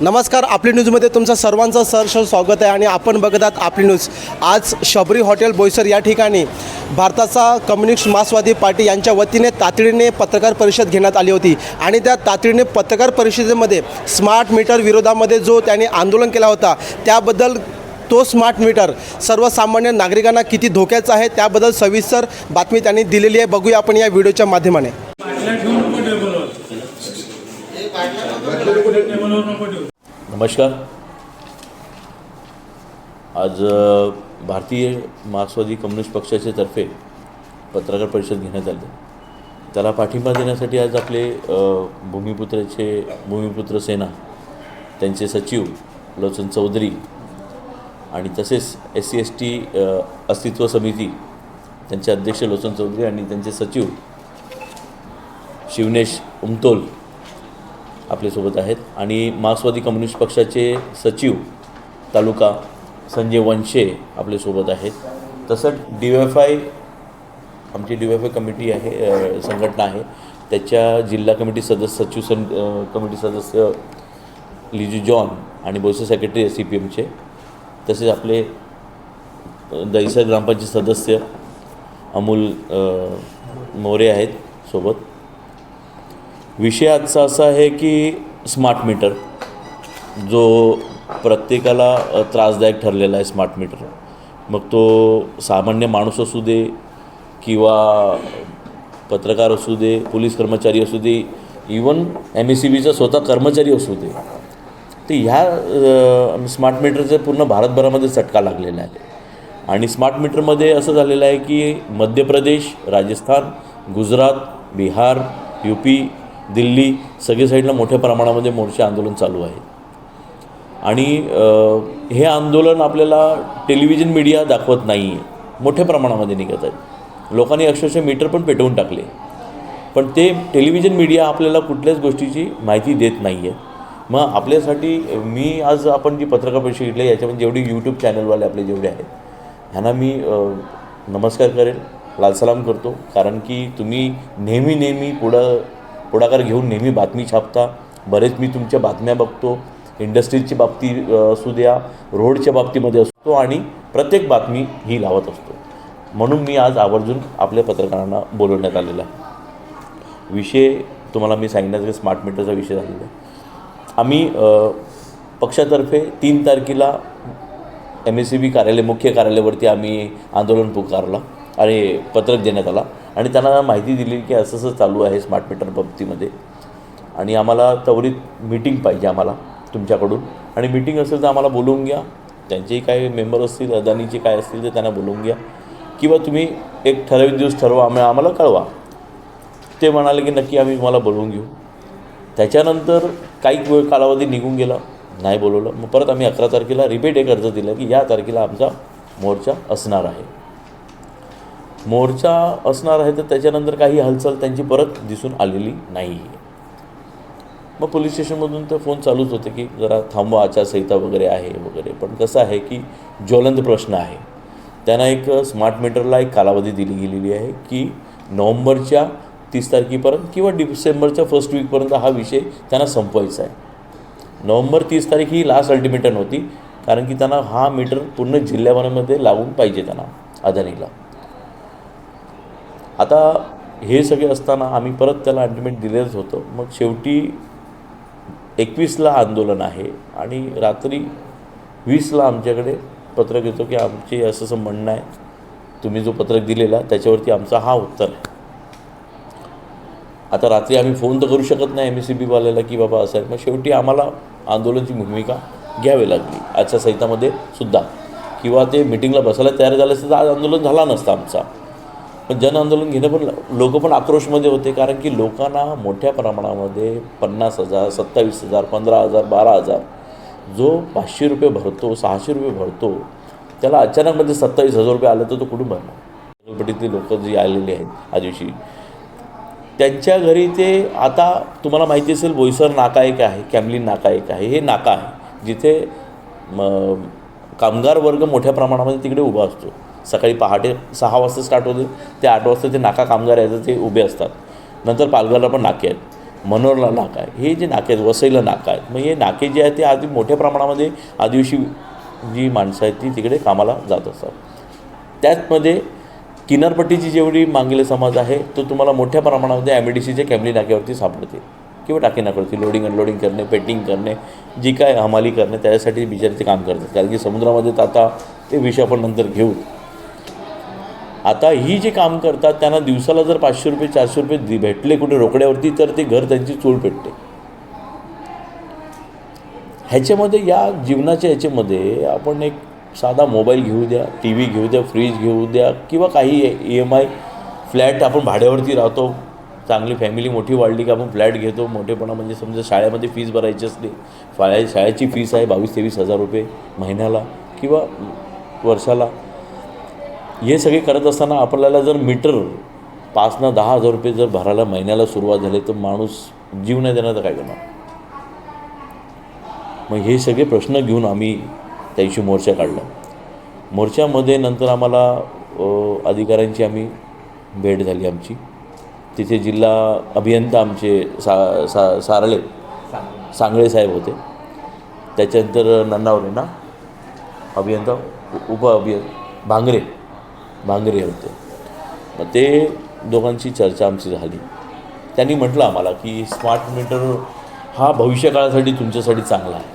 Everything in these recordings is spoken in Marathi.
नमस्कार आपली न्यूजमध्ये तुमचं सर्वांचं सहर्ष स्वागत आहे आणि आपण बघत आहात आपली न्यूज. आज शबरी हॉटेल बोईसर या ठिकाणी भारताचा कम्युनिस्ट मार्क्सवादी पार्टी यांच्या वतीने तातडीने पत्रकार परिषद घेण्यात आली होती आणि त्या तातडीने पत्रकार परिषदेमध्ये स्मार्ट मीटर विरोधामध्ये जो त्यांनी आंदोलन केला होता त्याबद्दल तो स्मार्ट मीटर सर्वसामान्य नागरिकांना किती धोक्याचा आहे त्याबद्दल सविस्तर बातमी त्यांनी दिलेली आहे. बघूया आपण या व्हिडिओच्या माध्यमाने. नमस्कार. आज भारतीय मार्क्सवादी कम्युनिस्ट पक्षाच्या तर्फे पत्रकार परिषद घेण्यात आली. त्याला पाठिंबा देण्यासाठी आज आपले भूमिपुत्राचे भूमिपुत्र सेना त्यांचे सचिव लोचन चौधरी आणि तसेच एस सी एस टी अस्तित्व समिती त्यांचे अध्यक्ष लोचन चौधरी आणि त्यांचे सचिव शिवनेश उमतोल आपल्यासोबत आहेत. आणि मार्क्सवादी कम्युनिस्ट पक्षाचे सचिव तालुका संजय वंशे आपल्यासोबत आहेत. तसंच डी एफ आय आमची डी एफ आय कमिटी आहे संघटना आहे. त्याच्या जिल्हा कमिटी सदस्य सचिव सं कमिटी सदस्य लिजू जॉन आणि बोयसे सेक्रेटरी सी पी एमचे. तसेच आपले दहिसर ग्रामपंचायत सदस्य अमोल मोरे आहेत सोबत. विषय आजचा असा आहे की स्मार्ट मीटर जो प्रत्येकाला त्रासदायक ठरलेला आहे स्मार्ट मीटर मग तो सामान्य माणूस असू दे किंवा पत्रकार असू दे पोलीस कर्मचारी असू दे इवन एम एस सी बीचा स्वतः कर्मचारी असू दे. तर ह्या स्मार्ट मीटरचा पूर्ण भारतभरामध्ये चटका लागलेला आहे. आणि स्मार्ट मीटरमध्ये असं झालेलं आहे की मध्य प्रदेश राजस्थान गुजरात बिहार यू पी दिल्ली सगळे साईडला मोठ्या प्रमाणामध्ये मोर्चे आंदोलन चालू आहे. आणि हे आंदोलन आपल्याला टेलिव्हिजन मीडिया दाखवत नाही आहे मोठ्या प्रमाणामध्ये निघत आहेत लोकांनी अक्षरशः मीटर पण पेटवून टाकले. पण ते टेलिव्हिजन मीडिया आपल्याला कुठल्याच गोष्टीची माहिती देत नाही आहे मग आपल्यासाठी मी आज आपण जी पत्रकार परिषद घेतली याच्यामध्ये जेवढे यूट्यूब चॅनलवाले आपले जेवढे आहेत ह्यांना मी नमस्कार करेल लालसलाम करतो. कारण की तुम्ही नेहमी नेहमी पुढं पुढाकार घेऊन नेहमी बातमी छापता. बरेच मी तुमच्या बातम्या बघतो. इंडस्ट्रीजची बाबती असू द्या रोडच्या बाबतीमध्ये असतो आणि प्रत्येक बातमी ही लावत असतो. म्हणून मी आज आवर्जून आपल्या पत्रकारांना बोलवण्यात आलेला आहे. विषय तुम्हाला मी सांगण्याचा स्मार्ट मीटरचा विषय झालेला आहे. आम्ही पक्षातर्फे तीन तारखेला एम एस सी बी कार्यालय मुख्य कार्यालयावरती आम्ही आंदोलन पुकारला आणि पत्रक देण्यात आला. आणि त्यांना माहिती दिली की असं असं चालू आहे स्मार्ट मीटर बाबतीमध्ये. आणि आम्हाला त्वरित मीटिंग पाहिजे आम्हाला तुमच्याकडून. आणि मीटिंग असेल तर आम्हाला बोलवून घ्या. त्यांचेही काही मेंबर असतील अदानीचे काय असतील तर त्यांना बोलवून घ्या. किंवा तुम्ही एक ठराविक दिवस ठरवा आम्ही आम्हाला कळवा. ते म्हणाले की नक्की आम्ही तुम्हाला बोलवून घेऊ. त्याच्यानंतर काही वेळ कालावधी निघून गेला नाही बोलवलं. मग परत आम्ही अकरा तारखेला रिपीट एक अर्ज दिला की या तारखेला आमचा मोर्चा असणार आहे. मोर्चा असणार आहे तर त्याच्यानंतर काही हालचाल त्यांची परत दिसून आलेली नाही आहे मग पोलीस स्टेशनमधून तर फोन चालूच होते की जरा थांबवा आचारसंहिता वगैरे आहे वगैरे. पण कसं आहे की ज्वलंत प्रश्न आहे. त्यांना एक स्मार्ट मीटरला एक कालावधी दिली गेलेली आहे की नोव्हेंबरच्या तीस तारखेपर्यंत किंवा डिसेंबरच्या फर्स्ट वीकपर्यंत हा विषय त्यांना संपवायचा आहे. नोव्हेंबर तीस तारीख ही लास्ट अल्टिमेटम होती कारण की त्यांना हा मीटर पूर्ण जिल्ह्याभरामध्ये लावून पाहिजे त्यांना अदानीला. आता हे सगळे असताना आम्ही परत त्याला अल्टिमेट दिलेलंच होतं. मग शेवटी एकवीसला आंदोलन आहे आणि रात्री वीसला आमच्याकडे पत्रक येतो की आमचे असं असं म्हणणं आहे. तुम्ही जो पत्रक दिलेला त्याच्यावरती आमचा हा उत्तर आहे. आता रात्री आम्ही फोन तर करू शकत नाही एम एस सी बीवाल्याला की बाबा असं आहे. मग शेवटी आम्हाला आंदोलनाची भूमिका घ्यावी लागली. आजच्या संहितामध्ये सुद्धा. किंवा ते मिटिंगला बसायला तयार झालं असतं तर आज आंदोलन झाला नसतं आमचा. पण जन आंदोलन घेणं पण लोक पण आक्रोशमध्ये होते. कारण की लोकांना मोठ्या प्रमाणामध्ये पन्नास हजार सत्तावीस हजार पंधरा हजार बारा हजार जो पाचशे रुपये भरतो सहाशे रुपये भरतो त्याला अचानकमध्ये सत्तावीस हजार रुपये आले तर तो कुठून भरणार? झोपडपट्टीतली लोक जी आलेली आहेत आदिवशी त्यांच्या घरी ते आता तुम्हाला माहिती असेल बोईसर नाका एक आहे कॅमलिन नाका एक आहे हे नाका आहे जिथे म कामगार वर्ग मोठ्या प्रमाणामध्ये तिकडे उभा असतो. सकाळी पहाटे सहा वाजता स्टार्ट होते. ते आठ वाजता ते नाका कामगार आहेत ते उभे असतात. नंतर पालघरला पण नाके आहेत. मनोरला नाका आहे हे जे नाके आहेत वसईला नाका आहेत. मग हे नाके जे आहेत ते आधी मोठ्या प्रमाणामध्ये आदिवासी जी माणसं आहेत ती तिकडे कामाला जात असतात. त्याचमध्ये किनारपट्टीची जेवढी मांगेले समाज आहे तो तुम्हाला मोठ्या प्रमाणामध्ये एम डी सीच्या कॅमली नाक्यावरती सापडते. किंवा टाकी नाक्यावरती लोडिंग अनलोडिंग करणे पेटिंग करणे जी काय हमाली करणे त्याच्यासाठी बिचारे ते काम करतात. कारण की समुद्रामध्ये तर आता ते विषय आपण नंतर घेऊ. आता ही जे काम करतात त्यांना दिवसाला जर पाचशे रुपये चारशे रुपये दि- भेटले कुठे रोकड्यावरती तर ते घर त्यांची चूळ पेटते. ह्याच्यामध्ये या जीवनाच्या ह्याच्यामध्ये आपण एक साधा मोबाईल घेऊ द्या टी व्ही घेऊ द्या फ्रीज घेऊ द्या किंवा काही ई एम आय फ्लॅट आपण भाड्यावरती राहतो. चांगली फॅमिली मोठी वाढली की आपण फ्लॅट घेतो. मोठेपणा म्हणजे समजा शाळेमध्ये फीज भरायची असली शाळा शाळेची फीस आहे बावीस तेवीस हजार रुपये महिन्याला किंवा वर्षाला. हे सगळे करत असताना आपल्याला जर मीटर पाचनं दहा हजार रुपये जर भरायला महिन्याला सुरुवात झाली तर माणूस जीव नाही देणार तर काय करणार? मग हे सगळे प्रश्न घेऊन आम्ही त्या दिवशी मोर्चा काढला. मोर्चामध्ये नंतर आम्हाला अधिकाऱ्यांची आम्ही भेट झाली आमची. तिथे जिल्हा अभियंता आमचे सा सा सारळे सांगळे साहेब होते. त्याच्यानंतर नन्नावरे ना अभियंता उप अभिय भांगरे भांगरे होते. मग ते दोघांची चर्चा आमची झाली. त्यांनी म्हटलं आम्हाला की स्मार्ट मीटर हा भविष्यकाळासाठी तुमच्यासाठी चांगला आहे.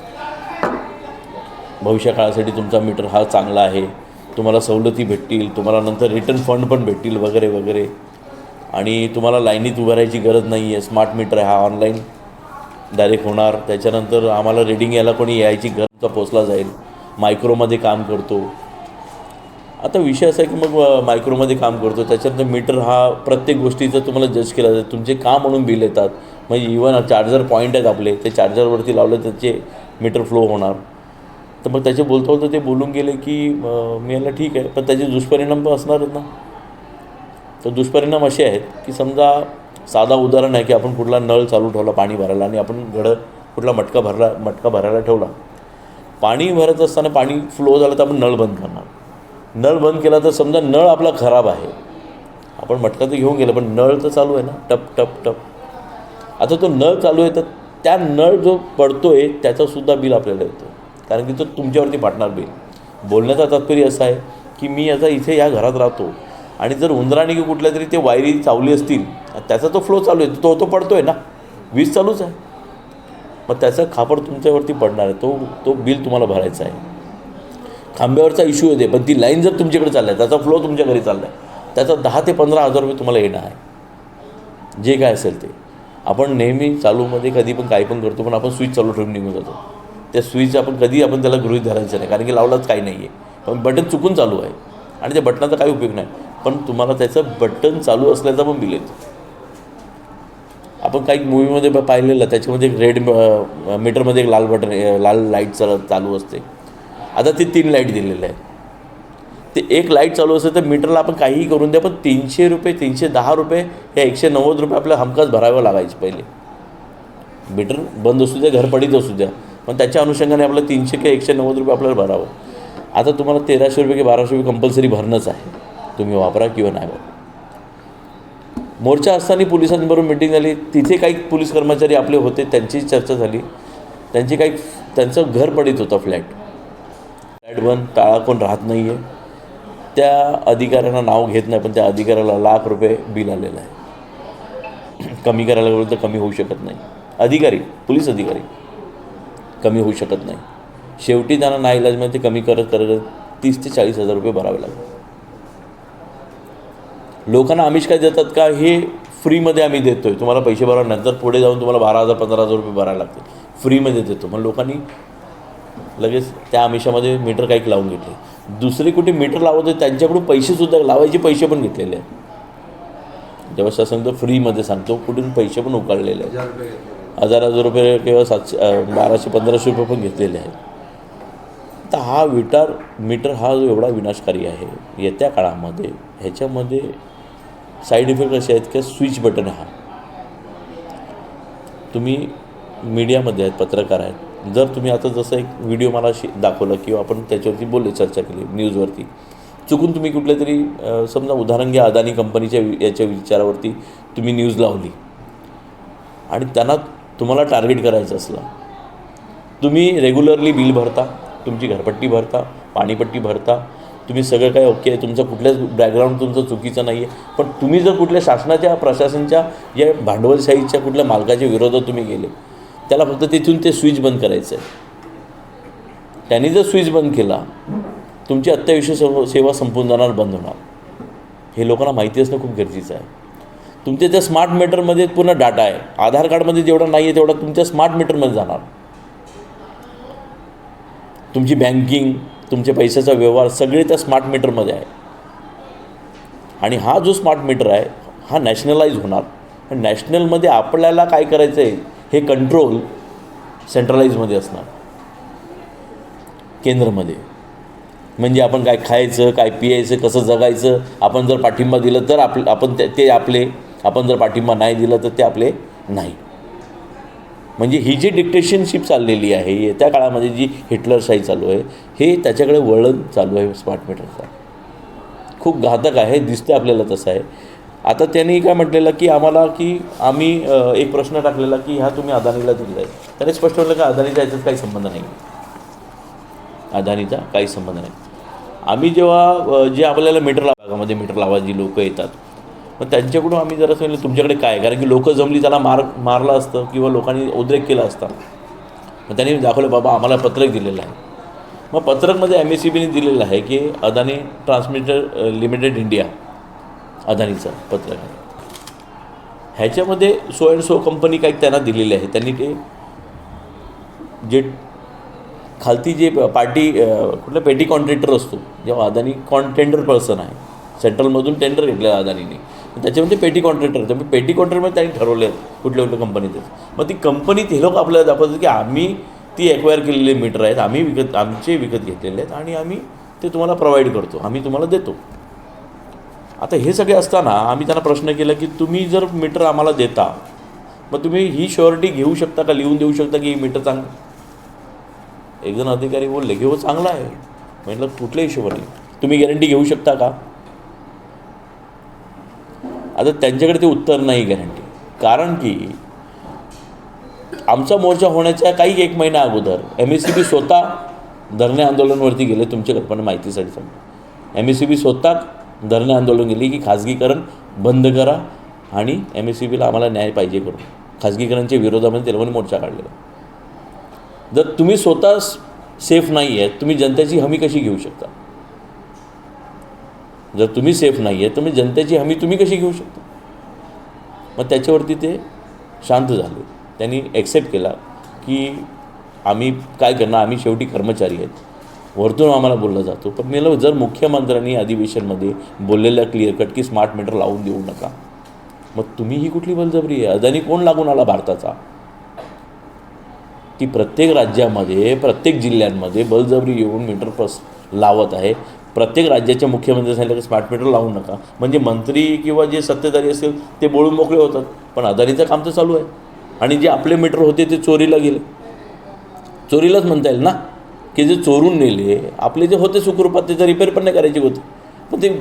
भविष्यकाळासाठी तुमचा मीटर हा चांगला आहे. तुम्हाला सवलती भेटतील तुम्हाला नंतर रिटर्न फंड पण भेटतील वगैरे वगैरे. आणि तुम्हाला लाईनीत उभं राहायची गरज नाही आहे स्मार्ट मीटर हा ऑनलाईन डायरेक्ट होणार. त्याच्यानंतर आम्हाला रिडिंग यायला कोणी यायची गरज पोचला जाईल. मायक्रोमध्ये काम करतो. आता विषय असा आहे की मग मायक्रोमध्ये काम करतो त्याच्यानंतर मीटर हा प्रत्येक गोष्टीचं तुम्हाला जज केला जातं. तुमचे का म्हणून बिल येतात? म्हणजे इवन चार्जर पॉईंट आहेत आपले ते चार्जरवरती लावलं त्याचे मीटर फ्लो होणार. तर मग त्याचे बोलता बोलता ते बोलून गेले की मी याला ठीक आहे पण त्याचे दुष्परिणाम पण असणारच ना? तर दुष्परिणाम असे आहेत की समजा साधा उदाहरण आहे की आपण कुठला नळ चालू ठेवला पाणी भरायला आणि आपण घडं कुठला मटका भरला मटका भरायला ठेवला. पाणी भरत असताना पाणी फ्लो झालं तर आपण नळ बंद करणार. नळ बंद केला तर समजा नळ आपला खराब आहे. आपण म्हटलं तर घेऊन गेलं पण नळ तर चालू आहे ना. टप टप टप. आता तो नळ चालू आहे तर त्या नळ जो पडतो आहे त्याचंसुद्धा बिल आपल्याला येतं. कारण की तो तुमच्यावरती फाटणार बिल. बोलण्याचा तात्पर्य असा आहे की मी आता इथे या घरात राहतो आणि जर उंदराने की कुठल्या तरी ते वायरी चावली असतील त्याचा तो फ्लो चालू आहे. तो तो पडतो आहे ना. वीज चालूच आहे. मग त्याचा खापड तुमच्यावरती पडणार आहे. तो तो बिल तुम्हाला भरायचा आहे. खांब्यावरचा इश्यू येते पण ती लाईन जर तुमच्याकडे चालला आहे त्याचा फ्लो तुमच्या घरी चालला आहे त्याचा दहा ते पंधरा हजार रुपये तुम्हाला येणार आहे. जे काय असेल ते. आपण नेहमी चालूमध्ये कधी पण काही पण करतो पण आपण स्विच चालू ठेवून निघून जातो. त्या स्विच आपण कधी आपण त्याला गृहित धरायचं नाही कारण की लावलाच काही नाही आहे पण बटन चुकून चालू आहे. आणि त्या बटनाचा काही उपयोग नाही. पण तुम्हाला त्याचं बटन चालू असल्याचा पण बिल येतो. आपण काही मूवीमध्ये पाहिलेलं त्याच्यामध्ये एक रेड मीटरमध्ये एक लाल बटन लाल लाइट चाल चालू असते. आता ते तीन लाइट दिलेले आहेत. ते एक लाइट चालू असेल तर मीटरला आपण काहीही करून द्या पण तीनशे रुपये तीनशे दहा रुपये या एकशे नव्वद रुपये आपल्याला हमखास भरावं लागायचे पहिले. मीटर बंद असू द्या घर पडीत असू द्या पण त्याच्या अनुषंगाने आपल्याला तीनशे किंवा एकशे नव्वद रुपये आपल्याला भरावं. आता तुम्हाला तेराशे रुपये की बाराशे रुपये कंपल्सरी भरणंच आहे. तुम्ही वापरा किंवा नाही वापरा. मोर्चा असताना पोलिसांबरोबर मिटिंग झाली. तिथे काही पोलीस कर्मचारी आपले होते त्यांची चर्चा झाली. त्यांची काही त्यांचं घर पडीत होतं फ्लॅट ॲडवन टाळा कोण राहत नाही आहे त्या अधिकाऱ्यांना नाव घेत नाही पण त्या अधिकाऱ्याला लाख रुपये बिल आलेलं आहे. कमी करायला गेलो तर कमी होऊ शकत नाही. अधिकारी पोलीस अधिकारी कमी होऊ शकत नाही. शेवटी त्यांना ना इलाजमध्ये ते कमी करत करत तीस ते चाळीस हजार रुपये भरावे लागतात लोकांना आमिष काय देतात का? हे फ्रीमध्ये आम्ही देतो आहे तुम्हाला पैसे भरा नंतर पुढे जाऊन तुम्हाला बारा हजार पंधरा हजार रुपये भरायला लागतील. फ्रीमध्ये देतो. मग लोकांनी लगेच त्या आमिषामध्ये मीटर काही लावून घेतले. दुसरे कुठे मीटर लावत होते त्यांच्याकडून पैसेसुद्धा लावायचे पैसे पण घेतलेले आहेत. जेव्हा शासन तर फ्रीमध्ये सांगतो कुठून पैसे पण उकाळलेले आहेत. हजार हजार रुपये किंवा सातशे बाराशे पंधराशे रुपये पण घेतलेले आहेत. तर हा विटार मीटर हा जो एवढा विनाशकारी आहे येत्या काळामध्ये ह्याच्यामध्ये साईड इफेक्ट असे आहेत की स्विच बटन हा. तुम्ही मीडियामध्ये आहेत पत्रकार आहेत जर तुम्ही आता जसं एक व्हिडिओ मला शे दाखवला किंवा आपण त्याच्यावरती बोलले चर्चा केली न्यूजवरती चुकून तुम्ही कुठल्या तरी समजा उदाहरण घ्या अदानी कंपनीच्या याच्या विचारावरती तुम्ही न्यूज लावली. आणि त्यांना तुम्हाला टार्गेट करायचं असलं. तुम्ही रेग्युलरली बिल भरता तुमची घरपट्टी भरता पाणीपट्टी भरता तुम्ही सगळं काय ओके आहे तुमचं कुठल्याच बॅकग्राऊंड तुमचं चुकीचं नाही आहे पण तुम्ही जर कुठल्या शासनाच्या प्रशासनच्या या भांडवलशाहीच्या कुठल्या मालकाच्या विरोधात तुम्ही गेले त्याला फक्त तिथून ते स्विच बंद करायचं आहे त्यांनी जर स्विच बंद केला तुमची अत्यावश्यक सर्व सेवा संपून जाणार बंद होणार. हे लोकांना माहिती असणं खूप गरजेचं आहे. तुमच्या त्या स्मार्ट मीटरमध्ये पूर्ण डाटा आहे. आधार कार्डमध्ये जेवढा नाही आहे तेवढा तुमच्या स्मार्ट मीटरमध्ये जाणार. तुमची बँकिंग तुमच्या पैशाचा व्यवहार सगळे त्या स्मार्ट मीटरमध्ये आहे. आणि हा जो स्मार्ट मीटर आहे हा नॅशनलाइज होणार. नॅशनलमध्ये आपल्याला काय करायचं आहे हे कंट्रोल सेंट्रलाइजमध्ये असणार. केंद्रमध्ये. म्हणजे आपण काय खायचं काय पियायचं कसं जगायचं आपण जर पाठिंबा दिलं तर आप आपण ते ते आपले आपण जर पाठिंबा नाही दिलं तर ते आपले नाही. म्हणजे ही जी डिक्टेशनशिप चाललेली आहे येत्या काळामध्ये जी हिटलरशाही चालू आहे हे त्याच्याकडे वळण चालू आहे स्मार्ट मीटरचा खूप घातक आहे दिसतं आपल्याला तसं आहे. आता त्यांनी काय म्हटलेलं की आम्हाला की आम्ही एक प्रश्न टाकलेला की ह्या तुम्ही अदानीला दिलेला आहे त्याने स्पष्ट म्हटलं की? अदानीचा याच्यात काही संबंध नाही. अदानीचा काही संबंध नाही. आम्ही जेव्हा जे आपल्याला मीटर लावा भागामध्ये मीटर लावा जी लोकं येतात मग त्यांच्याकडून आम्ही जरा सांगितलं तुमच्याकडे काय? कारण की लोकं जमली त्याला मार मारलं असतं किंवा लोकांनी उद्रेक केला असता. मग त्यांनी दाखवलं बाबा आम्हाला पत्रक दिलेलं आहे. मग पत्रकमध्ये एम एस सी बीने दिलेलं आहे की अदानी ट्रान्समिटर लिमिटेड इंडिया. अदानीचं पत्रकार. ह्याच्यामध्ये सो अँड सो कंपनी काही त्यांना दिलेली आहे. त्यांनी ते जे खालती जे पार्टी कुठलं कुठला पेटी कॉन्ट्रॅक्टर असतो जेव्हा अदानी कॉन्टेंडर पर्सन आहे. सेंट्रलमधून टेंडर घेतलेलं अदानीने. त्याच्यामध्ये पेटी कॉन्ट्रॅक्टर त्यामुळे पेटी कॉन्ट्रॅक्टमध्ये त्यांनी ठरवले आहेत कुठल्या कुठल्या कंपनीत मग ती कंपनीत हे लोक आपल्याला दाखवतात की आम्ही ती एक्वायर केलेले मीटर आहेत आम्ही विकत आमचे विकत घेतलेले आहेत आणि आम्ही ते तुम्हाला प्रोव्हाइड करतो आम्ही तुम्हाला देतो. आता हे सगळे असताना आम्ही त्यांना प्रश्न केला की तुम्ही जर मीटर आम्हाला देता मग तुम्ही ही शुअरिटी घेऊ शकता का? लिहून देऊ शकता की ही मीटर चांगलं? एक जण अधिकारी बोलले की हो चांगला आहे. म्हटलं कुठल्या हिशोबाने? तुम्ही गॅरंटी घेऊ शकता का? आता त्यांच्याकडे ते उत्तर नाही गॅरंटी कारण की आमचा मोर्चा होण्याच्या काही एक महिना अगोदर एम एस सी बी स्वतः धरणे आंदोलनवरती गेले तुमच्या कल्पना माहितीसाठी सांगतो. एम एस सी बी स्वतः धरणं आंदोलन गेली की खाजगीकरण बंद करा आणि एम एस सी बीला आम्हाला न्याय पाहिजे करून. खाजगीकरणच्या विरोधामध्ये ते लोकांनी मोर्चा काढलेला जर तुम्ही स्वतः सेफ नाही आहेत तुम्ही जनतेची हमी कशी घेऊ शकता? जर तुम्ही सेफ नाही आहे तुम्ही जनतेची हमी तुम्ही कशी घेऊ शकता? मग त्याच्यावरती ते शांत झाले. त्यांनी ॲक्सेप्ट केला की आम्ही काय करणार? आम्ही शेवटी कर्मचारी आहेत. वरतून आम्हाला बोलला जातो. पण मी जर मुख्यमंत्र्यांनी अधिवेशनमध्ये बोललेलं क्लिअर कट की स्मार्ट मीटर लावून देऊ नका मग तुम्ही ही कुठली बलजबरी आहे? अदानी कोण लागून आला भारताचा? की प्रत्येक राज्यामध्ये प्रत्येक जिल्ह्यांमध्ये बलजबरी येऊन मीटर प्रस लावत आहे. प्रत्येक राज्याच्या मुख्यमंत्री सांगितलं की स्मार्ट मीटर लावू नका. म्हणजे मंत्री किंवा जे सत्तेधारी असेल ते बोलून मोकळे होतात. पण अदानीचं काम तर चालू आहे. आणि जे आपले मीटर होते ते चोरीला गेले. चोरीलाच म्हणता येईल ना? की जे चोरून नेले आपले जे होते सुखरूपात त्याचं रिपेअर पण नाही करायचे होते. पण ते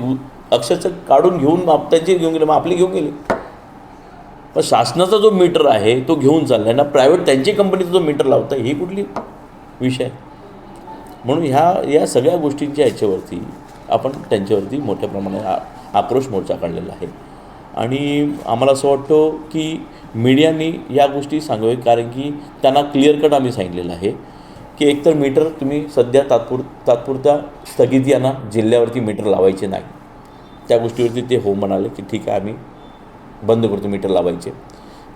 अक्षरशः काढून घेऊन आप- त्यांचे घेऊन गेले मग आपले घेऊन गेले. पण शासनाचा जो मीटर आहे तो घेऊन चालला आहे ना प्रायव्हेट त्यांची कंपनीचा जो मीटर लावता ही कुठली विषय म्हणून ह्या या सगळ्या गोष्टींच्या ह्याच्यावरती आपण त्यांच्यावरती मोठ्या प्रमाणात आक्रोश मोर्चा काढलेला आहे. आणि आम्हाला असं वाटतं की मीडियाने या गोष्टी सांगावे कारण की त्यांना क्लिअर कट आम्ही सांगितलेलं आहे. की एकतर मीटर तुम्ही सध्या तात्पुर तात्पुरत्या स्थगित यांना जिल्ह्यावरती मीटर लावायचे नाही. त्या गोष्टीवरती ते हो म्हणाले की ठीक आहे आम्ही बंद करतो मीटर लावायचे.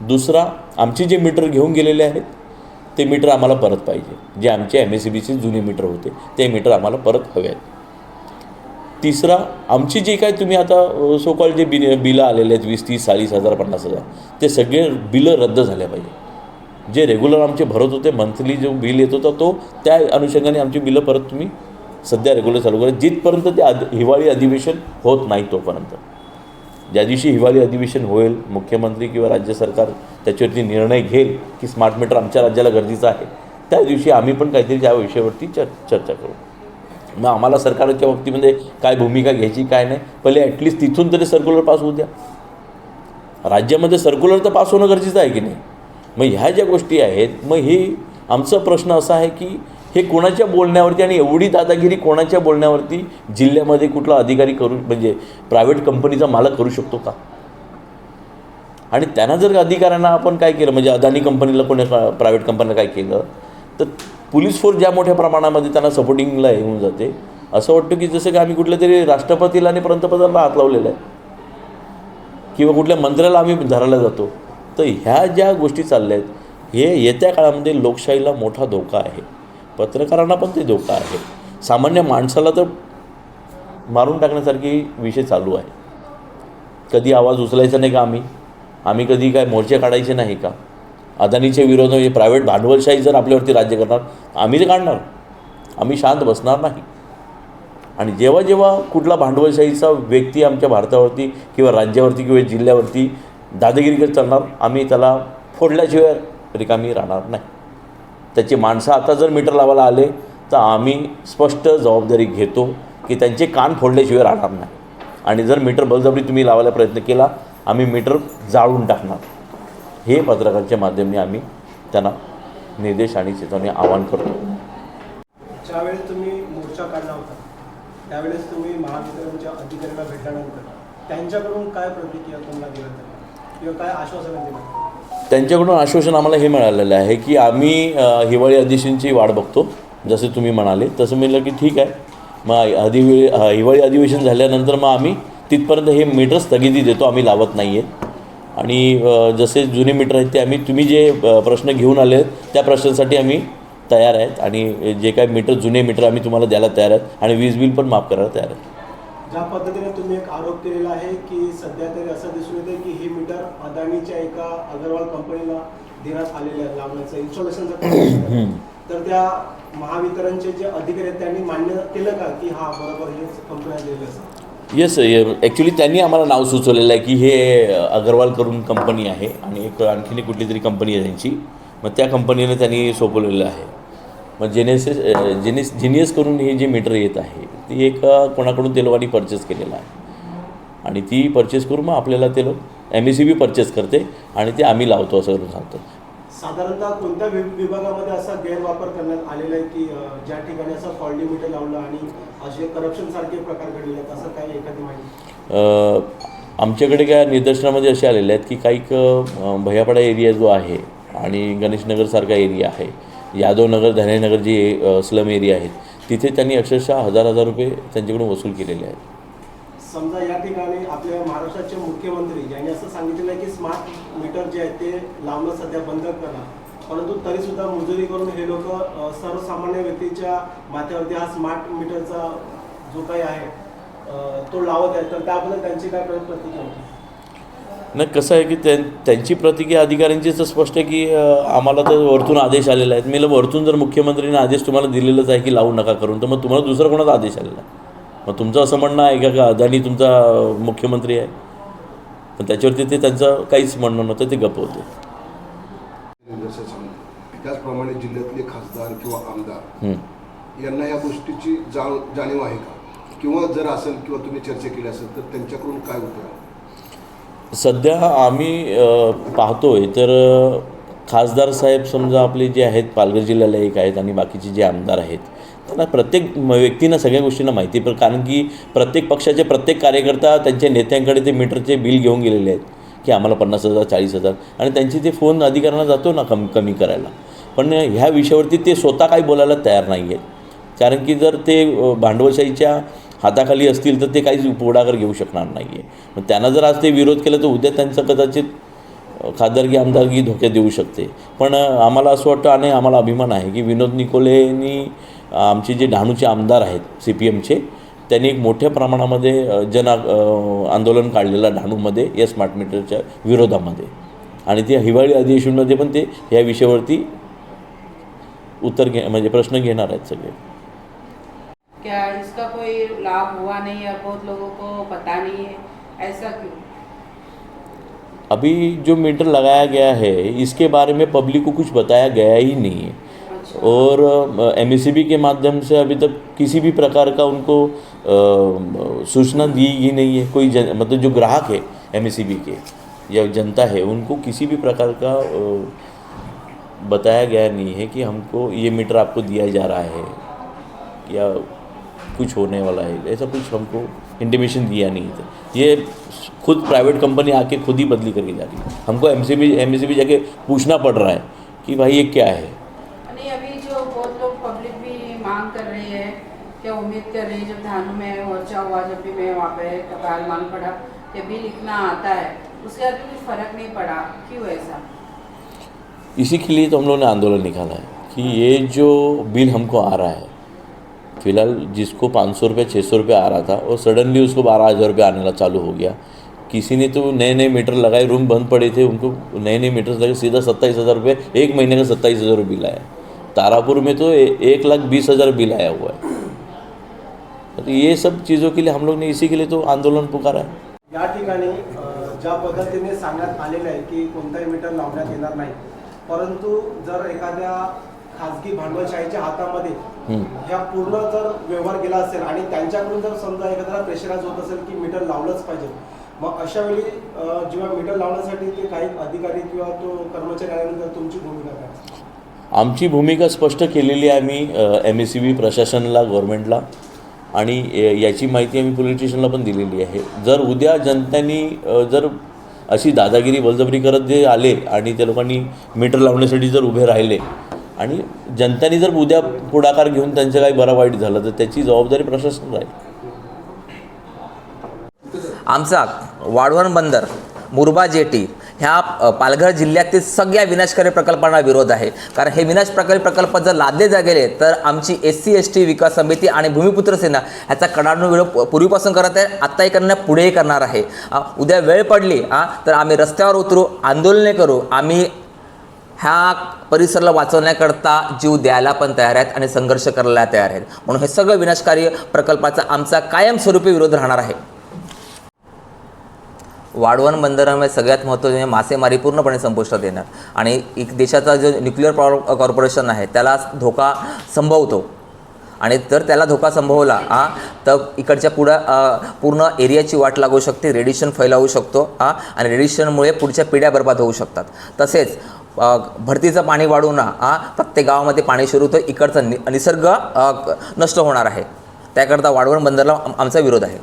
दुसरा आमचे जे मीटर घेऊन गेलेले आहेत ते मीटर आम्हाला परत पाहिजे. जे आमचे एम एस सी बीचे जुने मीटर होते ते मीटर आम्हाला परत हवे आहेत. तिसरा आमची जे काय तुम्ही आता सोकॉल जे बिल बिलं आलेले आहेत वीस तीस चाळीस हजार पन्नास हजार ते सगळे बिलं रद्द झाले पाहिजे. जे रेग्युलर आमचे भरत होते मंथली जो बिल येत होता तो त्या अनुषंगाने आमची बिलं परत तुम्ही सध्या रेग्युलर चालू करा. जिथपर्यंत ते आद हिवाळी अधिवेशन होत नाही तोपर्यंत. ज्या दिवशी हिवाळी अधिवेशन होईल मुख्यमंत्री किंवा राज्य सरकार त्याच्यावरती निर्णय घेईल की स्मार्ट मीटर आमच्या राज्याला गरजेचं आहे त्या दिवशी आम्ही पण काहीतरी त्या विषयावरती चर चर्चा करू. मग आम्हाला सरकारच्या बाबतीमध्ये काय भूमिका घ्यायची काय नाही पहिले ॲटलिस्ट तिथून तरी सर्क्युलर पास होऊ द्या. राज्यामध्ये सर्क्युलर तर पास होणं गरजेचं आहे की नाही? मग ह्या ज्या गोष्टी आहेत मग हे आमचा प्रश्न असा आहे की हे कोणाच्या बोलण्यावरती आणि एवढी दादागिरी कोणाच्या बोलण्यावरती जिल्ह्यामध्ये कुठला अधिकारी करू म्हणजे प्रायव्हेट कंपनीचा मालक करू शकतो का? आणि त्यांना जर अधिकाऱ्यांना आपण काय केलं म्हणजे अदानी कंपनीला कोणी प्रायव्हेट कंपनीला काय केलं तर पोलीस फोर्स ज्या मोठ्या प्रमाणामध्ये त्यांना सपोर्टिंगला येऊन जाते. असं वाटतं की जसं की आम्ही कुठल्या तरी राष्ट्रपतीला आणि पंतप्रधानाला हात लावलेला आहे. किंवा कुठल्या मंत्र्याला आम्ही धरायला जातो. तर ह्या ज्या गोष्टी चालल्या आहेत हे येत्या काळामध्ये लोकशाहीला मोठा धोका आहे. पत्रकारांना पण ते धोका आहे. सामान्य माणसाला तर मारून टाकण्यासारखी विषय चालू आहे. कधी आवाज उचलायचा नाही का आम्ही? आम्ही कधी काय मोर्चे काढायचे नाही का? अदानीच्या विरोधात प्रायव्हेट म्हणजे भांडवलशाही जर आपल्यावरती राज्य करणार आम्ही ते काढणार. आम्ही शांत बसणार नाही. आणि जेव्हा जेव्हा कुठला भांडवलशाहीचा व्यक्ती आमच्या भारतावरती किंवा राज्यावरती किंवा जिल्ह्यावरती दादागिरीकडे चालणार आम्ही त्याला फोडल्याशिवाय रिकामी राहणार नाही. त्याची माणसं आता जर मीटर लावायला आले तर आम्ही स्पष्ट जबाबदारी घेतो की त्यांचे कान फोडल्याशिवाय राहणार नाही. आणि जर मीटर बलजबरी तुम्ही लावायला प्रयत्न केला आम्ही मीटर जाळून टाकणार. हे पत्रकाराच्या माध्यमाने आम्ही त्यांना निर्देश आणि चेतावणी आवाहन करतो. ज्यावेळेस तुम्ही मोर्चा काढला होता त्यावेळेस तुम्ही महावितरणच्या अधिकाऱ्यांना भेटल्यानंतर त्यांच्याकडून काय प्रतिक्रिया तुम्हाला दिला त्यांच्याकडून आश्वासन आम्हाला हे मिळालेलं आहे की आम्ही हिवाळी अधिवेशनची वाट बघतो. जसे तुम्ही म्हणाले तसं म्हणलं की ठीक आहे. मग अधिवे हिवाळी अधिवेशन झाल्यानंतर मग आम्ही तिथपर्यंत हे मीटर स्थगिती देतो आम्ही लावत नाही आहे आणि जसे जुने मीटर आहेत ते आम्ही तुम्ही जे प्रश्न घेऊन आले त्या प्रश्नांसाठी आम्ही तयार आहेत. आणि जे काय मीटर जुने मीटर आम्ही तुम्हाला द्यायला तयार आहेत. आणि वीज बिल पण माफ करायला तयार आहेत. ज्या पद्धतीने तुम्ही एक आरोप केलेला आहे की सध्या तरी असं दिसून येते की ही मीटर अदानीच्या एका अगरवाल कंपनीला देण्यात आलेलं आहे. लावण्याचं इन्स्टॉलेशनचं. तर त्या महावितरणचे जे अधिकारी आहेत त्यांनी मान्य केलं का की हा बरोबर हे कंपन्या दिलेलं असं येस ॲक्च्युली त्यांनी आम्हाला नाव सुचवलेलं आहे की हे अगरवाल करून कंपनी आहे आणि एक आणखीन कुठली तरी कंपनी आहे त्यांची. मग त्या कंपनीने त्यांनी सोपवलेलं आहे. मग जेनेसिस जेनेस जिनियस करून हे जे मीटर येत आहे ती एक कोणाकडून ते लोकांनी परचेस केलेलं आहे. आणि ती परचेस करून मग आपल्याला ते लोक M S C B purchase करते आणि ते आम्ही लावतो असं करून सांगतो. साधारणतः कोणत्या विभागामध्ये असा गैरवापर करण्यात आलेला आहे की ज्या ठिकाणी असं फॉल्टी मीटर लावलं आणि असे करप्शन सारखे प्रकार घडलेले आहेत असं काही एखादी माहिती? आमच्याकडे काय निदर्शनामध्ये असे आलेले आहेत की काही भैयापाडा एरिया जो आहे आणि गणेशनगरसारखा एरिया आहे यादवनगर धनेनगर जे स्लम एरिया आहेत तिथे त्यांनी अक्षरशः हजार हजार रुपये त्यांच्याकडून वसूल केलेले आहेत. समजा या ठिकाणी आपल्या महाराष्ट्राचे मुख्यमंत्री यांनी असं सांगितलेलं आहे की स्मार्ट मीटर जे आहेत ते लावणं सध्या बंद करा परंतु तरी सुद्धा मजुरी करून हे लोक सर्वसामान्य व्यक्तीच्या माथ्यावरती हा स्मार्ट मीटरचा जो काही आहे तो लावत आहे तर त्याबद्दल त्यांची काय प्रतिक्रिया? होती नाही कसं आहे की त्यां त्यांची प्रतिक्रिया अधिकाऱ्यांची तर स्पष्ट आहे की आम्हाला तर वरतून आदेश आलेला आहे मी वरतून जर मुख्यमंत्र्यांनी आदेश तुम्हाला दिलेलाच आहे की लावू नका करून तर मग तुम्हाला दुसरा कोणाचा आदेश आलेला आहे? मग तुमचं असं म्हणणं आहे का का अदानी तुमचा मुख्यमंत्री आहे? पण त्याच्यावरती ते त्यांचं काहीच म्हणणं नव्हतं ते गप्प होते. त्याचप्रमाणे जिल्ह्यातले खासदार किंवा आमदार. यांना या गोष्टीची जाण जाणीव आहे का? किंवा जर असेल किंवा तुम्ही चर्चा केली असेल तर त्यांच्याकडून काय उत्तर सध्या आम्ही पाहतो आहे तर खासदार साहेब समजा आपले जे आहेत पालघर जिल्ह्याला एक आहेत आणि बाकीचे जे आमदार आहेत त्यांना प्रत्येक म- व्यक्तींना सगळ्या गोष्टींना माहिती पण कारण की प्रत्येक पक्षाचे प्रत्येक कार्यकर्ता त्यांच्या नेत्यांकडे ते मीटरचे बिल घेऊन गेलेले आहेत की आम्हाला पन्नास हजार चाळीस हजार आणि त्यांची ते फोन अधिकाऱ्यांना जातो ना कमी कमी करायला. पण ह्या विषयावरती ते स्वतः काही बोलायला तयार नाही आहेत कारण की जर ते भांडवलशाहीच्या हाताखाली असतील तर ते काहीच पुढाकार घेऊ शकणार नाही आहे मग त्यांना जर आज ते विरोध केला तर उद्या त्यांचं कदाचित खादरगी खासदारकी आमदारकी धोक्यात देऊ शकते. पण आम्हाला असं वाटतं आणि आम्हाला अभिमान आहे की विनोद निकोलेनी आमचे जे डहाणूचे आमदार आहेत सी पी एमचे त्यांनी एक मोठ्या प्रमाणामध्ये जन आंदोलन काढलेलं डहाणूमध्ये या स्मार्ट मीटरच्या विरोधामध्ये. आणि ते हिवाळी अधिवेशनमध्ये पण ते या विषयावरती उत्तर घे म्हणजे प्रश्न घेणार आहेत सगळे. क्या इसका कोई लाभ हुआ नहीं है? बहुत लोगों को पता नहीं है। ऐसा क्यों? अभी जो मीटर लगाया गया है इसके बारे में पब्लिक को कुछ बताया गया ही नहीं है। अच्छा। और एम के माध्यम से अभी तक किसी भी प्रकार का उनको सूचना दी ही नहीं है। कोई जन मतलब जो ग्राहक है एम के या जनता है उनको किसी भी प्रकार का अ, बताया गया नहीं है कि हमको ये मीटर आपको दिया जा रहा है। या कुछ होने वाला है। ऐसा कुछ हमको इंटीमेशन दिया नहीं था। ये खुद प्राइवेट कंपनी आके खुद ही बदली करके जा रही है। हमको M C B M C B जाके पूछना पड़ रहा है कि भाई ये क्या है? नहीं अभी जो बहुत लोग पब्लिक भी मांग कर रही है क्या उम्मीद कर रही है जब धानु में मोर्चा हुआ जब भी मैं वहाँ पे कपाल मांग पड़ा भी लिखना आता है। उसके बाद कुछ फ़र्क नहीं पड़ा। क्यों ऐसा? इसी के लिए तो हम लोगों ने आंदोलन निकाला है कि ये जो बिल हमको आ रहा है फिलहाल जिसको पाँच सौ रुपये छः सौ रुपये आ रहा था और सडनली उसको बारह हज़ार रुपये आने लगा चालू हो गया। किसी ने तो नए नए मीटर लगाए रूम बंद पड़े थे उनको नए नए मीटर लगे सीधा सत्ताईस हज़ार रुपये एक महीने का सत्ताईस हज़ार रुपये बिल आया। तारापुर में तो ए, एक लाख बीस हज़ार बिल आया हुआ है। तो ये सब चीज़ों के लिए हम लोग ने इसी के लिए तो आंदोलन पुकारा है। या ठिकाणी ज्या पद्धतीने सांगण्यात आलेलं आहे की कोणताही मीटर लावण्यात येणार नाही परंतु जर एखाद्या खाजगी भांडवलशाहीच्या हातामध्ये. ह्या पूर्ण जर व्यवहार गेला असेल आणि त्यांच्याकडून जर समजा एखाद्याला प्रेशराईज होत असेल की मीटर लावलंच पाहिजे मग अशा वेळी जेव्हा मीटर लावण्यासाठी ते काही अधिकारी किंवा तो कर्मचारी आल्यानंतर तुमची भूमिका काय? आमची भूमिका स्पष्ट केलेली आहे आम्ही एम एस सी बी प्रशासनाला गव्हर्नमेंटला आणि याची माहिती आम्ही पोलीस स्टेशनला पण दिलेली आहे. जर उद्या जनतानी जर अशी दादागिरी बळजबरी करत जे आले आणि त्या लोकांनी मीटर लावण्यासाठी जर उभे राहिले आणि जनतेने जर उद्या पुढाकार घेऊन त्यांचं काही बरं वाईट झालं तर त्याची जबाबदारी प्रशासन राहील. आमचा वाढवण बंदर मुरबा जेटी ह्या पालघर जिल्ह्यातील सगळ्या विनाशकारी प्रकल्पांना विरोध आहे. कारण हे विनाशकारी प्रकल्प जर लादले जा गेले तर आमची एस सी एस टी विकास समिती आणि भूमिपुत्र सेना ह्याचा कडाडून विरोध पूर्वीपासून करत आहे आत्ताही करणार पुढेही करणार आहे. उद्या वेळ पडली तर आम्ही रस्त्यावर उतरू आंदोलने करू आम्ही ह्या परिसराला वाचवण्याकरता जीव द्यायला पण तयार आहेत आणि संघर्ष करायला तयार आहेत. म्हणून हे सगळं विनाशकारी प्रकल्पाचा आमचा कायमस्वरूपी विरोध राहणार आहे. वाढवण बंदरामुळे सगळ्यात महत्त्वाचे म्हणजे मासेमारी पूर्णपणे संपुष्टात येणार. आणि एक देशाचा जो न्यूक्लिअर पॉवर कॉर्पोरेशन आहे त्याला धोका संभवतो. आणि जर त्याला धोका संभवला हा तर इकडच्या पुढं पूर्ण एरियाची वाट लागू शकते रेडिएशन फैलावू शकतो हा आणि रेडिएशनमुळे पुढच्या पिढ्या बर्बाद होऊ शकतात. तसेच भरतीचं पाणी वाढून हा प्रत्येक गावामध्ये पाणी सुरू होतं. इकडचा नि निसर्ग नष्ट होणार आहे. त्याकरता वाढवण बंदरला आमचा विरोध आहे.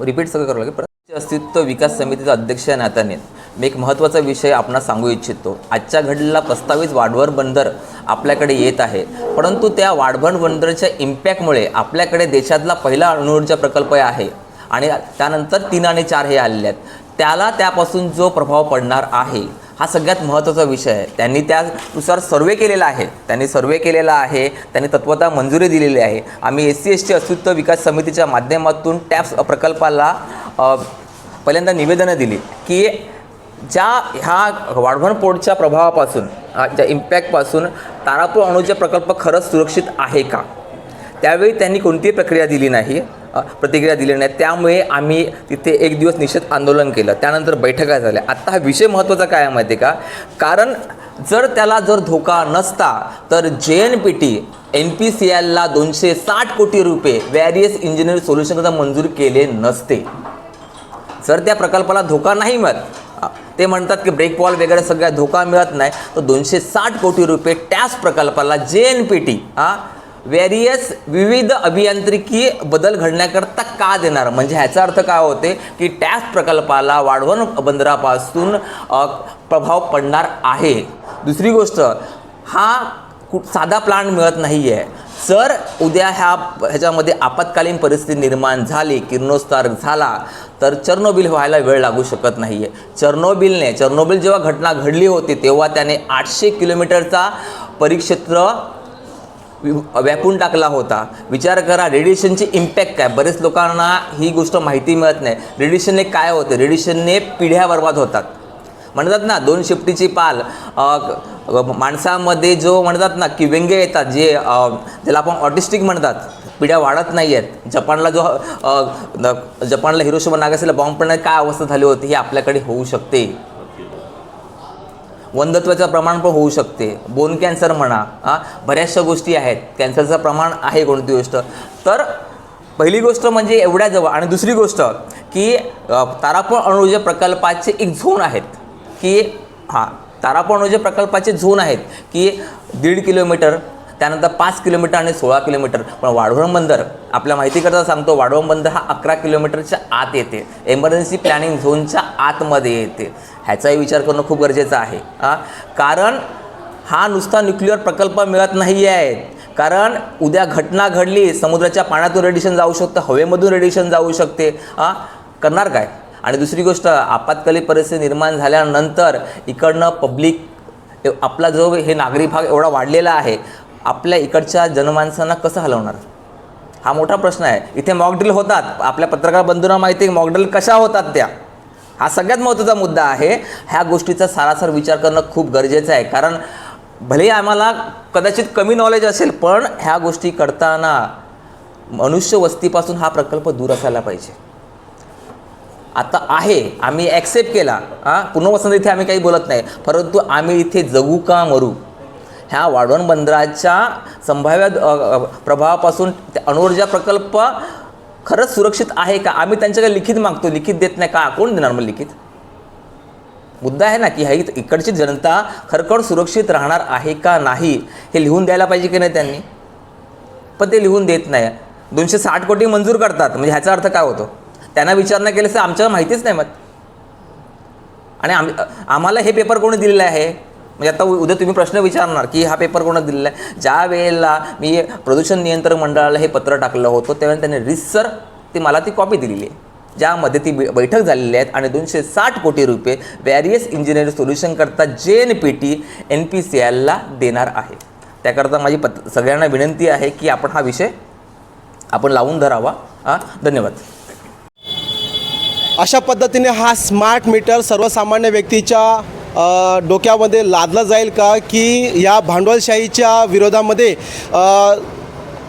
रिपीट सगळं करावं लागेल. अस्तित्व विकास समितीचा अध्यक्ष या नात्याने मी एक महत्त्वाचा विषय आपणास सांगू इच्छितो. आजच्या घडीला प्रस्तावित वाढवण बंदर आपल्याकडे येत आहे. परंतु त्या वाढवण बंदरच्या इम्पॅक्टमुळे आपल्याकडे देशातला पहिला अणुऊर्जा प्रकल्प आहे. आणि त्यानंतर तीन आणि चार हे आलेले आहेत. त्याला त्यापासून जो प्रभाव पडणार आहे हा सगळ्यात महत्त्वाचा विषय आहे. त्यांनी त्यानुसार सर्वे केलेला आहे. त्यांनी सर्वे केलेला आहे. त्यांनी तत्वता मंजुरी दिलेली आहे. आम्ही एस सी एस टी अस्तित्व विकास समितीच्या माध्यमातून टॅप्स प्रकल्पाला पहिल्यांदा निवेदनं दिली की ज्या ह्या वाढवण पोर्टच्या प्रभावापासून ज्या इम्पॅक्टपासून तारापूर अणुचा प्रकल्प खरंच सुरक्षित आहे का? त्यावेळी त्यांनी कोणतीही प्रक्रिया दिली नाही. प्रतिक्रिया दिली नाही. त्यामुळे आम्ही तिथे एक दिवस निषेध आंदोलन केलं. त्यानंतर बैठका झाल्या. आत्ता हा विषय महत्त्वाचा काय आहे माहिती आहे का? कारण जर त्याला जर धोका नसता तर J N P T N P C एलला दोनशे साठ कोटी रुपये व्हॅरियस इंजिनिअर सोल्युशनकरता मंजूर केले नसते. जर त्या प्रकल्पाला धोका नाही मिळत ते म्हणतात की ब्रेक वॉल वगैरे सगळ्या धोका मिळत नाही तर दोनशे साठ कोटी रुपये टॅक्स प्रकल्पाला जे एन पी टी हा व्हेरियस विविध अभियांत्रिकी बदल घडण्याकरता का देणार? म्हणजे ह्याचा अर्थ काय होते की टॅक्स प्रकल्पाला वाढवण बंदरापासून प्रभाव पडणार आहे. दुसरी गोष्ट हा कु साधा प्लांट मिळत नाही आहे जर उद्या ह्या ह्याच्यामध्ये आपत्कालीन परिस्थिती निर्माण झाली किरणोत्सार झाला तर चर्नोबिल व्हायला वेळ लागू शकत नाही आहे चर्नोबिलने चर्नोबिल जेव्हा घटना घडली होती तेव्हा त्याने आठशे किलोमीटरचा परिक्षेत्र व्यापून टाकला होता. विचार करा रेडिएशनची इम्पॅक्ट काय? बरेच लोकांना ही गोष्ट माहिती मिळत नाही. रेडिएशनने काय होते? रेडिएशनने पिढ्या बर्बाद होतात. म्हणतात ना दोन शिफ्टीची पाल माणसामध्ये जो म्हणतात ना की व्यंग्य येतात जे ज्याला आपण ऑटिस्टिक म्हणतात पिढ्या वाढत नाही आहेत जपानला जो जपानला हिरोशिमा नागासाला बॉम्ब पडण्यात काय अवस्था झाली होती ही आपल्याकडे होऊ शकते. वंधत्वाचं प्रमाण पण होऊ शकते. बोन कॅन्सर म्हणा हां बऱ्याचशा गोष्टी आहेत. कॅन्सरचं प्रमाण आहे कोणती गोष्ट? तर पहिली गोष्ट म्हणजे एवढ्या जवळ. आणि दुसरी गोष्ट की तारापण अणुऊर्जा प्रकल्पाचे एक झोन आहेत. की हां तारापण प्रकल्पाचे झोन आहेत. की दीड किलोमीटर त्यानंतर पाच किलोमीटर आणि सोळा किलोमीटर. पण वाढवण बंदर आपल्या माहितीकरता सांगतो वाढवण बंदर हा अकरा किलोमीटरच्या आत येते. एमर्जन्सी प्लॅनिंग झोनच्या आतमध्ये येते. ह्याचाही विचार करणं खूप गरजेचं आहे. हां? कारण हा नुसता न्यूक्लिअर प्रकल्प मिळत नाही आहे कारण उद्या घटना घडली समुद्राच्या पाण्यातून रेडिएशन जाऊ शकतं हवेमधून रेडिएशन जाऊ शकते. हां? करणार काय? आणि दुसरी गोष्ट आपत्कालीन परिस्थिती निर्माण झाल्यानंतर इकडनं पब्लिक आपला जो हे नागरी भाग एवढा वाढलेला आहे आपल्या इकडच्या जनमानसांना कसं हलवणार? हा मोठा प्रश्न आहे. इथे मॉकड्रिल होतात. आपल्या पत्रकार बंधूंना माहिती आहे मॉकड्रिल कशा होतात त्या? हा सगळ्यात महत्त्वाचा मुद्दा आहे. ह्या गोष्टीचा सारासार विचार करणं खूप गरजेचं आहे. कारण भले आम्हाला कदाचित कमी नॉलेज असेल पण ह्या गोष्टी करताना मनुष्य वस्तीपासून हा प्रकल्प दूर असायला पाहिजे. आता आहे. आम्ही ॲक्सेप्ट केला. हां? पुनर्वसंत इथे आम्ही काही बोलत नाही. परंतु आम्ही इथे जगू का मरू? ह्या वाढवण बंदराच्या संभाव्य प्रभावापासून ते अणुऊर्जा प्रकल्प खरंच सुरक्षित आहे का? आम्ही त्यांच्याकडे लिखित मागतो. लिखित देत नाही का? कोण देणार मग लिखित? मुद्दा आहे ना की ह्या इकडची जनता खरखर सुरक्षित राहणार आहे का नाही हे लिहून द्यायला पाहिजे की नाही त्यांनी? पण ते लिहून देत नाही. दोनशे साठ कोटी मंजूर करतात. म्हणजे ह्याचा अर्थ काय होतो? त्यांना विचारणा केल्यास आमच्याला माहितीच नाही मग आणि आम आम्हाला हे पेपर कोणी दिलेलं आहे? म्हणजे आता उद्या तुम्ही प्रश्न विचारणार की हा पेपर कोणा दिलेला आहे? ज्या वेळेला मी प्रदूषण नियंत्रण मंडळाला हे पत्र टाकलं होतं त्यावेळेला त्यांनी रिसर ती मला ती कॉपी दिलेली आहे. ज्यामध्ये ती बैठक झालेली आहेत आणि दोनशे साठ कोटी रुपये व्हॅरियस इंजिनिअरिंग सोल्युशन करता J N P T N P C एलला देणार आहे. त्याकरता माझी पत सगळ्यांना विनंती आहे की आपण हा विषय आपण लावून धरावा. हां धन्यवाद. अशा पद्धतीने हा स्मार्ट मीटर सर्वसामान्य व्यक्तीच्या डोक्यामध्ये लादला जाईल का की या भांडवलशाहीच्या विरोधामध्ये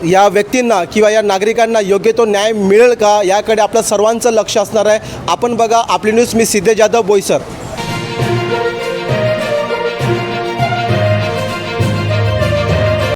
या व्यक्तींना किंवा या नागरिकांना योग्य तो न्याय मिळेल का? याकडे आपलं सर्वांचं लक्ष असणार आहे. आपण बघा आपली न्यूज मी सिद्धे जाधव बोईसर.